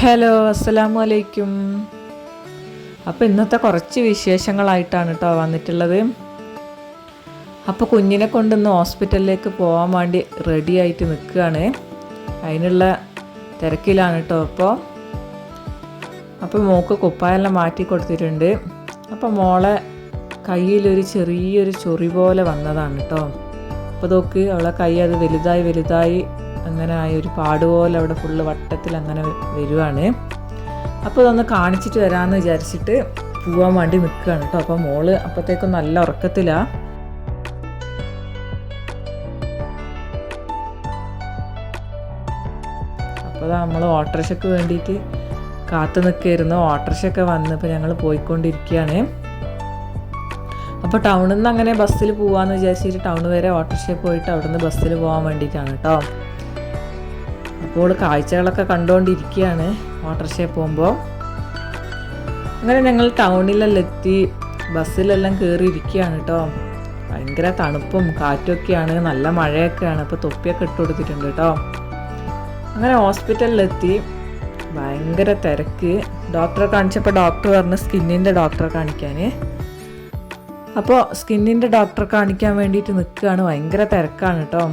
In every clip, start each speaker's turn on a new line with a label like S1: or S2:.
S1: Hello അസ്സലാമു അലൈക്കും അപ്പോൾ ഇന്നത്തെ കുറച്ച് വിശേഷങ്ങളായിട്ടാണ് കേട്ടോ വന്നിട്ടുള്ളത്. അപ്പോൾ കുഞ്ഞിനെ കൊണ്ടിന്ന് ഹോസ്പിറ്റലിലേക്ക് പോകാൻ വേണ്ടി റെഡി ആയിട്ട് നിൽക്കുകയാണ് അതിനുള്ള തിരക്കിലാണ് കേട്ടോ അപ്പോൾ അപ്പോൾ മോക്ക് കുപ്പായെല്ലാം മാറ്റി കൊടുത്തിട്ടുണ്ട്. അപ്പോൾ മോളെ കയ്യിലൊരു ചെറിയൊരു ചൊറി പോലെ വന്നതാണ് കേട്ടോ അപ്പോൾ നോക്ക് അവളെ കൈ അത് വലുതായി വലുതായി അങ്ങനെ ആയ ഒരു പാട് പോലെ അവിടെ ഫുള്ള് വട്ടത്തിൽ അങ്ങനെ വരുവാണ്. അപ്പോൾ ഇതൊന്ന് കാണിച്ചിട്ട് വരാമെന്ന് വിചാരിച്ചിട്ട് പോവാൻ വേണ്ടി നിൽക്കുകയാണ് കേട്ടോ അപ്പോൾ മോൾ അപ്പോഴത്തേക്കും നല്ല ഉറക്കത്തിലാണ് അപ്പോൾ നമ്മൾ ഓട്ടോറിക്ഷയ്ക്ക് വേണ്ടിയിട്ട് കാത്തു നിൽക്കുകയായിരുന്നു ഓട്ടോറിക്ഷയൊക്കെ വന്ന് ഇപ്പോൾ ഞങ്ങൾ പോയിക്കൊണ്ടിരിക്കുകയാണ് അപ്പോൾ ടൗണിൽ നിന്ന് അങ്ങനെ ബസ്സിൽ പോകാമെന്ന് വിചാരിച്ചിട്ട് ടൗൺ വരെ ഓട്ടോറിക്ഷയിൽ പോയിട്ട് അവിടുന്ന് ബസ്സിൽ പോകാൻ വേണ്ടിയിട്ടാണ് കേട്ടോ അപ്പോൾ കാഴ്ചകളൊക്കെ കണ്ടുകൊണ്ടിരിക്കുകയാണ് ഓട്ടോറിക്ഷയിൽ പോകുമ്പോൾ. അങ്ങനെ ഞങ്ങൾ ടൗണിലെല്ലാം എത്തി ബസ്സിലെല്ലാം കയറി ഇരിക്കുകയാണ് കേട്ടോ ഭയങ്കര തണുപ്പും കാറ്റൊക്കെയാണ് നല്ല മഴയൊക്കെയാണ് അപ്പോൾ തൊപ്പിയൊക്കെ ഇട്ട് കൊടുത്തിട്ടുണ്ട് കേട്ടോ അങ്ങനെ ഹോസ്പിറ്റലിലെത്തി ഭയങ്കര തിരക്ക്. ഡോക്ടറെ കാണിച്ചപ്പോൾ ഡോക്ടർ പറഞ്ഞു സ്കിന്നിന്റെ ഡോക്ടറെ കാണിക്കാൻ അപ്പോൾ സ്കിന്നിന്റെ ഡോക്ടറെ കാണിക്കാൻ വേണ്ടിയിട്ട് നിൽക്കുകയാണ് ഭയങ്കര തിരക്കാണ് കേട്ടോ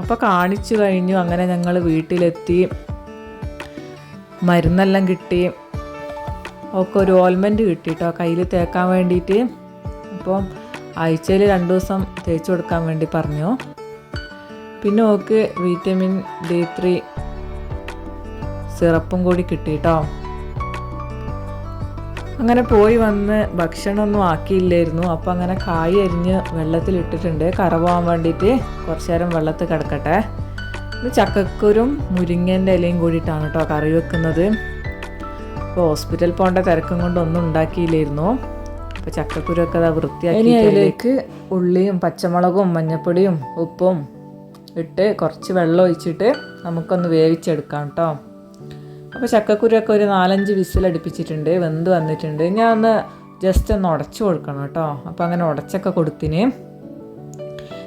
S1: അപ്പോൾ കാണിച്ചു കഴിഞ്ഞു. അങ്ങനെ ഞങ്ങൾ വീട്ടിലെത്തി. മരുന്നെല്ലാം കിട്ടി. ഒക്കെ ഒരു ഓൽമെന്റ് കിട്ടി കേട്ടോ കയ്യിൽ തേക്കാൻ വേണ്ടിയിട്ട് അപ്പോൾ ആഴ്ചയിൽ രണ്ട് ദിവസം തേച്ച് കൊടുക്കാൻ വേണ്ടി പറഞ്ഞു. പിന്നെ ഓക്ക് വിറ്റമിൻ ഡി ത്രീ സിറപ്പും കൂടി കിട്ടി കേട്ടോ അങ്ങനെ പോയി വന്ന് ഭക്ഷണമൊന്നും ആക്കിയില്ലായിരുന്നു. അപ്പോൾ അങ്ങനെ കായ് അരിഞ്ഞ് വെള്ളത്തിലിട്ടിട്ടുണ്ട്. കറ പോകാൻ വേണ്ടിയിട്ട് കുറച്ച് നേരം വെള്ളത്തിൽ കിടക്കട്ടെ. ഇത് ചക്കക്കുരും മുരിങ്ങേന്റെ ഇലയും കൂടിയിട്ടാണ് കേട്ടോ കറി വെക്കുന്നത്. ഇപ്പോൾ ഹോസ്പിറ്റൽ പോകേണ്ട തിരക്കും കൊണ്ടൊന്നും ഉണ്ടാക്കിയില്ലായിരുന്നു. അപ്പോൾ ചക്കക്കുരൊക്കെ അതാ വൃത്തിയാക്കി അതിലേക്ക് ഉള്ളിയും പച്ചമുളകും മഞ്ഞപ്പൊടിയും ഉപ്പും ഇട്ട് കുറച്ച് വെള്ളം ഒഴിച്ചിട്ട് നമുക്കൊന്ന് വേവിച്ചെടുക്കാം കേട്ടോ. അപ്പോൾ ചക്കക്കുരുവൊക്കെ ഒരു നാലഞ്ച് വിസിലടുപ്പിച്ചിട്ടുണ്ട് വെന്ത് വന്നിട്ടുണ്ട്. ഞാൻ ഒന്ന് ജസ്റ്റ് ഒന്ന് ഉടച്ചു കൊടുക്കണം കേട്ടോ. അപ്പോൾ അങ്ങനെ ഉടച്ചൊക്കെ കൊടുത്തിന്.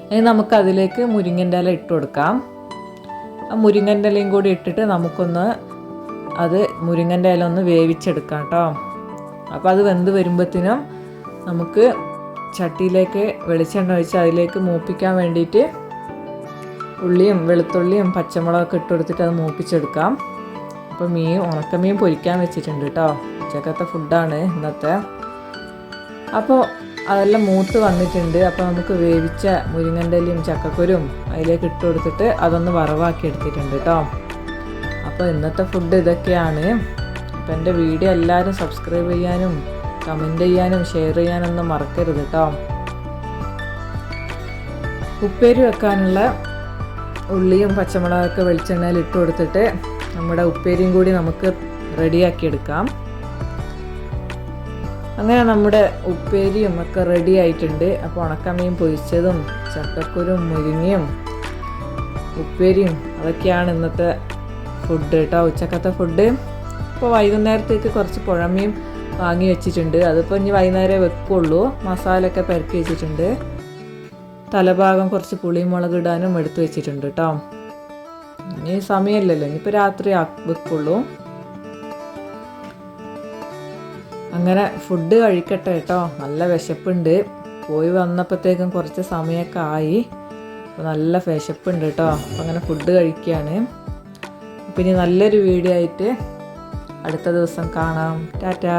S1: ഇനി നമുക്കതിലേക്ക് മുരിങ്ങന്റെ ഇല ഇട്ട് കൊടുക്കാം. ആ മുരിങ്ങന്റെ ഇലയും കൂടി ഇട്ടിട്ട് നമുക്കൊന്ന് അത് മുരിങ്ങന്റെ ഇല ഒന്ന് വേവിച്ചെടുക്കാം കേട്ടോ. അപ്പോൾ അത് വെന്ത് വരുമ്പോഴത്തേനും നമുക്ക് ചട്ടിയിലേക്ക് വെളിച്ചെണ്ണ ഒഴിച്ച് അതിലേക്ക് മൂപ്പിക്കാൻ വേണ്ടിയിട്ട് ഉള്ളിയും വെളുത്തുള്ളിയും പച്ചമുളകൊക്കെ ഇട്ട് കൊടുത്തിട്ട് അത് മൂപ്പിച്ചെടുക്കാം. അപ്പോൾ മീൻ ഉണക്കമീൻ പൊരിക്കാൻ വെച്ചിട്ടുണ്ട് കേട്ടോ ഉച്ചക്കത്തെ ഫുഡാണ് ഇന്നത്തെ. അപ്പോൾ അതെല്ലാം മൂത്ത് വന്നിട്ടുണ്ട്. അപ്പോൾ നമുക്ക് വേവിച്ച മുരിങ്ങന്റെലിയും ചക്കക്കുരും അതിലേക്ക് ഇട്ട് കൊടുത്തിട്ട് അതൊന്ന് വറവാക്കി എടുത്തിട്ടുണ്ട് കേട്ടോ അപ്പോൾ ഇന്നത്തെ ഫുഡ് ഇതൊക്കെയാണ്. അപ്പോൾ എന്റെ വീഡിയോ എല്ലാവരും സബ്സ്ക്രൈബ് ചെയ്യാനും കമന്റ് ചെയ്യാനും ഷെയർ ചെയ്യാനൊന്നും മറക്കരുത് കേട്ടോ ഉപ്പേരി വെക്കാനുള്ള ഉള്ളിയും പച്ചമുളകൊക്കെ വെളിച്ചെണ്ണയിൽ ഇട്ട് കൊടുത്തിട്ട് നമ്മുടെ ഉപ്പേരിയും കൂടി നമുക്ക് റെഡിയാക്കി എടുക്കാം അങ്ങനെ നമ്മുടെ ഉപ്പേരിയും ഒക്കെ റെഡി ആയിട്ടുണ്ട്. അപ്പോൾ ഉണക്കമീൻ പൊരിച്ചതും ചക്കക്കുരും മുരിങ്ങയും ഉപ്പേരിയും അതൊക്കെയാണ് ഇന്നത്തെ ഫുഡ് കേട്ടോ ഉച്ചക്കത്തെ ഫുഡ് ഇപ്പോൾ വൈകുന്നേരത്തേക്ക് കുറച്ച് പുഴമീൻ വാങ്ങി വെച്ചിട്ടുണ്ട്. അതിപ്പോൾ ഇനി വൈകുന്നേരം വെക്കുള്ളൂ. മസാലയൊക്കെ പെരക്കി വെച്ചിട്ടുണ്ട്. തലഭാഗം കുറച്ച് പുളിമുളക് ഇടാനും എടുത്തു വെച്ചിട്ടുണ്ട് കേട്ടോ ഇനി സമയമില്ലല്ലോ. ഇനിയിപ്പോൾ രാത്രി വെക്കുള്ളൂ. അങ്ങനെ ഫുഡ് കഴിക്കട്ടെ കേട്ടോ. നല്ല വിശപ്പുണ്ട്. പോയി വന്നപ്പോഴത്തേക്കും കുറച്ച് സമയമൊക്കെ ആയി. അപ്പോൾ നല്ല വിശപ്പുണ്ട് കേട്ടോ. അപ്പോൾ അങ്ങനെ ഫുഡ് കഴിക്കുകയാണ് അപ്പം ഇനി നല്ലൊരു വീഡിയോ ആയിട്ട് അടുത്ത ദിവസം കാണാം. ടാറ്റാ.